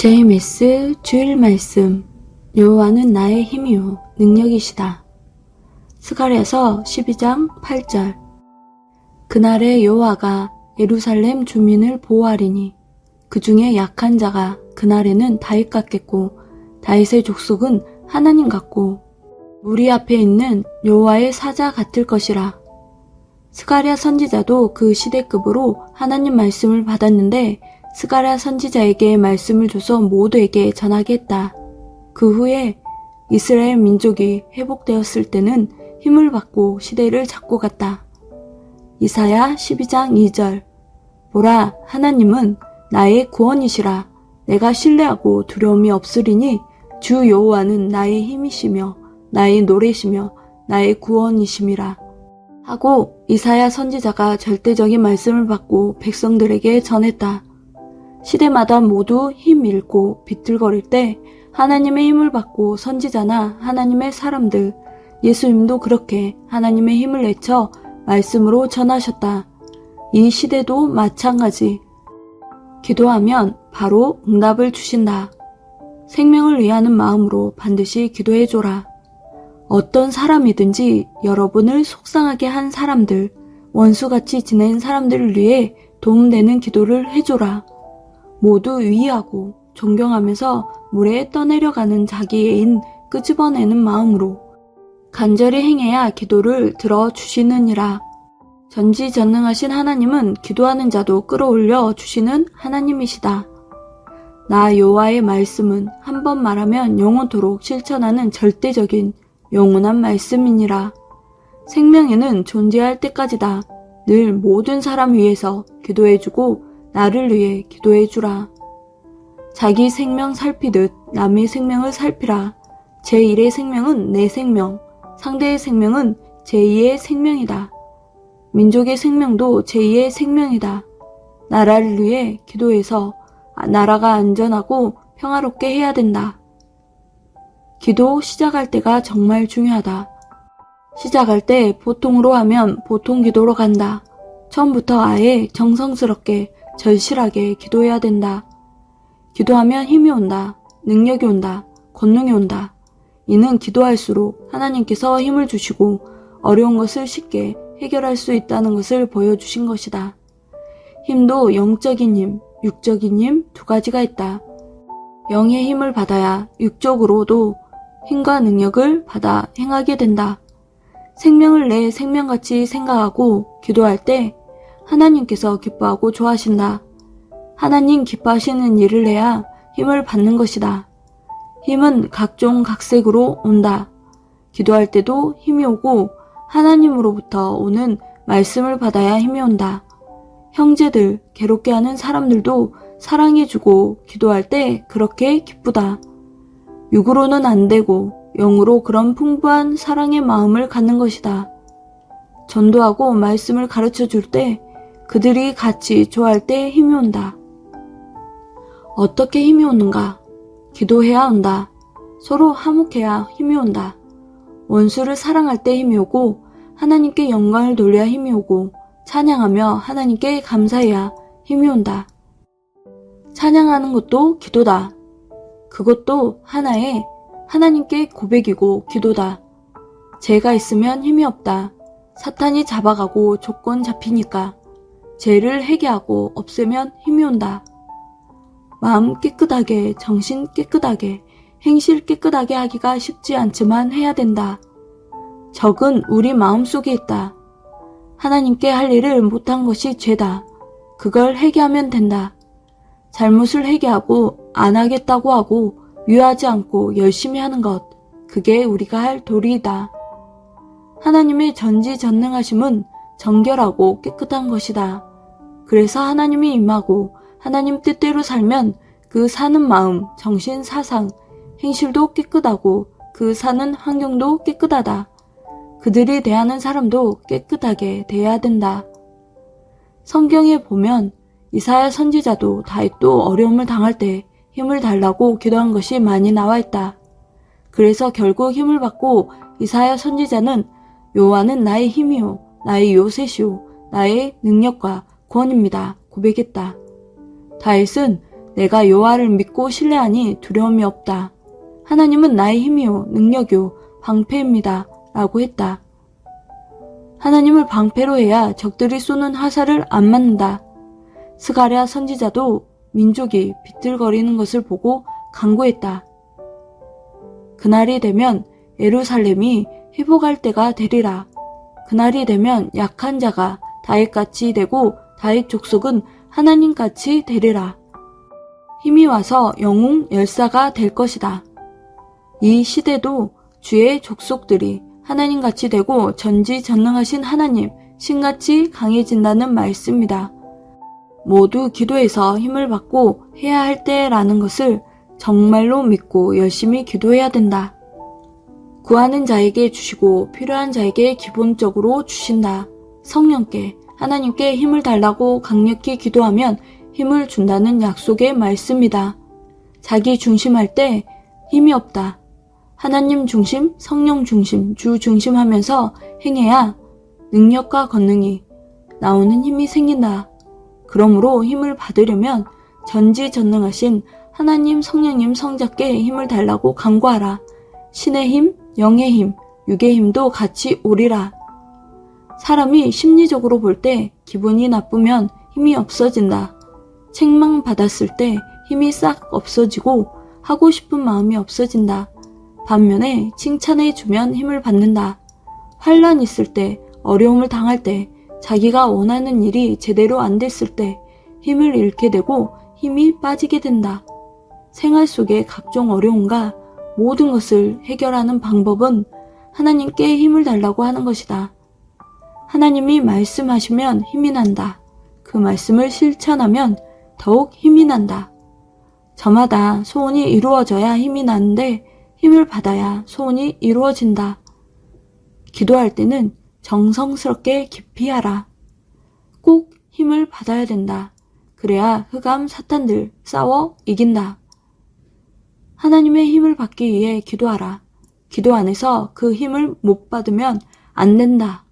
JMS 주일 말씀 여호와는 나의 힘이요 능력이시다. 스가랴서 12장 8절 그날에 여호와가 예루살렘 주민을 보호하리니 그 중에 약한 자가 그날에는 다윗 같겠고 다윗의 족속은 하나님 같고 무리 앞에 있는 여호와의 사자 같을 것이라. 스가랴 선지자도 그 시대급으로 하나님 말씀을 받았는데 스가랴 선지자에게 말씀을 줘서 모두에게 전하게 했다. 그 후에 이스라엘 민족이 회복되었을 때는 힘을 받고 시대를 잡고 갔다. 이사야 12장 2절 보라 하나님은 나의 구원이시라 내가 신뢰하고 두려움이 없으리니 주 여호와는 나의 힘이시며 나의 노래시며 나의 구원이심이라 하고 이사야 선지자가 절대적인 말씀을 받고 백성들에게 전했다. 시대마다 모두 힘 잃고 비틀거릴 때 하나님의 힘을 받고 선지자나 하나님의 사람들, 예수님도 그렇게 하나님의 힘을 내쳐 말씀으로 전하셨다. 이 시대도 마찬가지. 기도하면 바로 응답을 주신다. 생명을 위하는 마음으로 반드시 기도해줘라. 어떤 사람이든지 여러분을 속상하게 한 사람들, 원수같이 지낸 사람들을 위해 도움되는 기도를 해줘라. 모두 위하고 존경하면서 물에 떠내려가는 자기 애인 끄집어내는 마음으로 간절히 행해야 기도를 들어주시느니라. 전지전능하신 하나님은 기도하는 자도 끌어올려 주시는 하나님이시다. 나 여호와의 말씀은 한 번 말하면 영원토록 실천하는 절대적인 영원한 말씀이니라. 생명에는 존재할 때까지다. 늘 모든 사람 위해서 기도해주고 나를 위해 기도해 주라. 자기 생명 살피듯 남의 생명을 살피라. 제1의 생명은 내 생명, 상대의 생명은 제2의 생명이다. 민족의 생명도 제2의 생명이다. 나라를 위해 기도해서 나라가 안전하고 평화롭게 해야 된다. 기도 시작할 때가 정말 중요하다. 시작할 때 보통으로 하면 보통 기도로 간다. 처음부터 아예 정성스럽게 절실하게 기도해야 된다. 기도하면 힘이 온다. 능력이 온다. 권능이 온다. 이는 기도할수록 하나님께서 힘을 주시고 어려운 것을 쉽게 해결할 수 있다는 것을 보여주신 것이다. 힘도 영적인 힘, 육적인 힘 두 가지가 있다. 영의 힘을 받아야 육적으로도 힘과 능력을 받아 행하게 된다. 생명을 내 생명같이 생각하고 기도할 때 하나님께서 기뻐하고 좋아하신다. 하나님 기뻐하시는 일을 해야 힘을 받는 것이다. 힘은 각종 각색으로 온다. 기도할 때도 힘이 오고 하나님으로부터 오는 말씀을 받아야 힘이 온다. 형제들, 괴롭게 하는 사람들도 사랑해주고 기도할 때 그렇게 기쁘다. 육으로는 안 되고 영으로 그런 풍부한 사랑의 마음을 갖는 것이다. 전도하고 말씀을 가르쳐 줄 때 그들이 같이 좋아할 때 힘이 온다. 어떻게 힘이 오는가? 기도해야 한다. 서로 화목해야 힘이 온다. 원수를 사랑할 때 힘이 오고 하나님께 영광을 돌려야 힘이 오고 찬양하며 하나님께 감사해야 힘이 온다. 찬양하는 것도 기도다. 그것도 하나의 하나님께 고백이고 기도다. 죄가 있으면 힘이 없다. 사탄이 잡아가고 조건 잡히니까 죄를 회개하고 없애면 힘이 온다. 마음 깨끗하게, 정신 깨끗하게, 행실 깨끗하게 하기가 쉽지 않지만 해야 된다. 적은 우리 마음 속에 있다. 하나님께 할 일을 못한 것이 죄다. 그걸 회개하면 된다. 잘못을 회개하고 안 하겠다고 하고 유하지 않고 열심히 하는 것. 그게 우리가 할 도리이다. 하나님의 전지전능하심은 정결하고 깨끗한 것이다. 그래서 하나님이 임하고 하나님 뜻대로 살면 그 사는 마음, 정신, 사상, 행실도 깨끗하고 그 사는 환경도 깨끗하다. 그들이 대하는 사람도 깨끗하게 대해야 된다. 성경에 보면 이사야 선지자도 다윗도 어려움을 당할 때 힘을 달라고 기도한 것이 많이 나와 있다. 그래서 결국 힘을 받고 이사야 선지자는 요한은 나의 힘이요, 나의 요새시요, 나의 능력과 구원입니다. 고백했다. 다윗은 내가 여호와를 믿고 신뢰하니 두려움이 없다. 하나님은 나의 힘이요 능력이요 방패입니다. 라고 했다. 하나님을 방패로 해야 적들이 쏘는 화살을 안 맞는다. 스가랴 선지자도 민족이 비틀거리는 것을 보고 강구했다. 그날이 되면 예루살렘이 회복할 때가 되리라. 그날이 되면 약한 자가 다윗같이 되고 다윗 족속은 하나님같이 되리라. 힘이 와서 영웅 열사가 될 것이다. 이 시대도 주의 족속들이 하나님같이 되고 전지전능하신 하나님 신같이 강해진다는 말씀이다. 모두 기도해서 힘을 받고 해야 할 때라는 것을 정말로 믿고 열심히 기도해야 된다. 구하는 자에게 주시고 필요한 자에게 기본적으로 주신다. 성령께 하나님께 힘을 달라고 강력히 기도하면 힘을 준다는 약속의 말씀이다. 자기 중심할 때 힘이 없다. 하나님 중심, 성령 중심, 주 중심 하면서 행해야 능력과 권능이 나오는 힘이 생긴다. 그러므로 힘을 받으려면 전지전능하신 하나님 성령님 성자께 힘을 달라고 간구하라. 신의 힘, 영의 힘, 육의 힘도 같이 오리라. 사람이 심리적으로 볼 때 기분이 나쁘면 힘이 없어진다. 책망 받았을 때 힘이 싹 없어지고 하고 싶은 마음이 없어진다. 반면에 칭찬해 주면 힘을 받는다. 환란 있을 때, 어려움을 당할 때, 자기가 원하는 일이 제대로 안 됐을 때 힘을 잃게 되고 힘이 빠지게 된다. 생활 속의 각종 어려움과 모든 것을 해결하는 방법은 하나님께 힘을 달라고 하는 것이다. 하나님이 말씀하시면 힘이 난다. 그 말씀을 실천하면 더욱 힘이 난다. 저마다 소원이 이루어져야 힘이 나는데 힘을 받아야 소원이 이루어진다. 기도할 때는 정성스럽게 깊이 하라. 꼭 힘을 받아야 된다. 그래야 흑암 사탄들 싸워 이긴다. 하나님의 힘을 받기 위해 기도하라. 기도 안에서 그 힘을 못 받으면 안 된다.